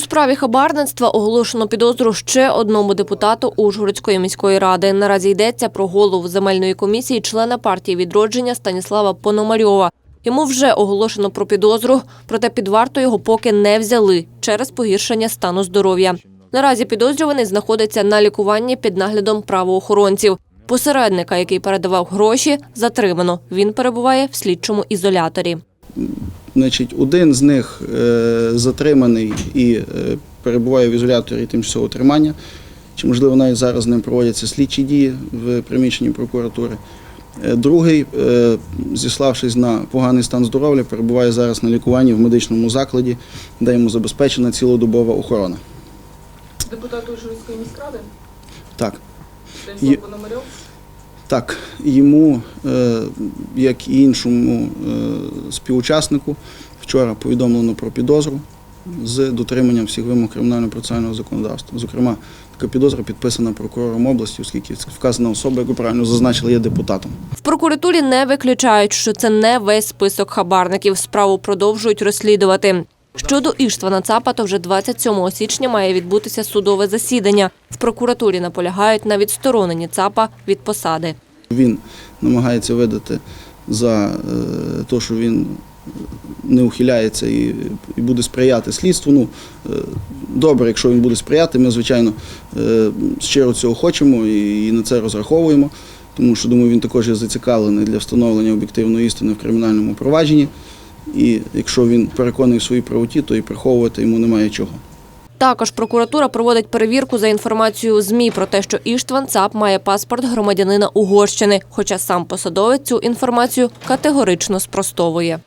справі хабарництва оголошено підозру ще одному депутату Ужгородської міської ради. Наразі йдеться про голову земельної комісії, члена партії відродження Станіслава Пономарьова. Йому вже оголошено про підозру, проте під варту його поки не взяли через погіршення стану здоров'я. Наразі підозрюваний знаходиться на лікуванні під наглядом правоохоронців. Посередника, який передавав гроші, затримано. Він перебуває в слідчому ізоляторі. Значить, один з них е, затриманий і е, перебуває в ізоляторі тимчасового тримання. Чи можливо навіть зараз з ним проводяться слідчі дії в приміщенні прокуратури. Е, Другий, зіславшись на поганий стан здоров'я, перебуває зараз на лікуванні в медичному закладі, де йому забезпечена цілодобова охорона. Депутат Ужгородської міськради Так, Станіслав Пономарьов. Так, йому, е, як і іншому е, співучаснику, вчора повідомлено про підозру з дотриманням всіх вимог кримінального процесуального законодавства. Зокрема, така підозра підписана прокурором області, оскільки вказана особа, як ви правильно зазначили, є депутатом. В прокуратурі не виключають, що це не весь список хабарників. Справу продовжують розслідувати. Щодо Іштвана Цапа, то вже 27 січня має відбутися судове засідання. В прокуратурі наполягають на відстороненні ЦАПа від посади. Він намагається видати за те, що він не ухиляється і, буде сприяти слідству. Ну, е, добре, якщо він буде сприяти, ми, звичайно, е, щиро цього хочемо і на це розраховуємо, тому що, думаю, він також є зацікавлений для встановлення об'єктивної істини в кримінальному провадженні. І якщо він переконаний в своїй правоті, то і приховувати йому немає чого. Також прокуратура проводить перевірку за інформацією ЗМІ про те, що Іштван Цап має паспорт громадянина Угорщини, хоча сам посадовець цю інформацію категорично спростовує.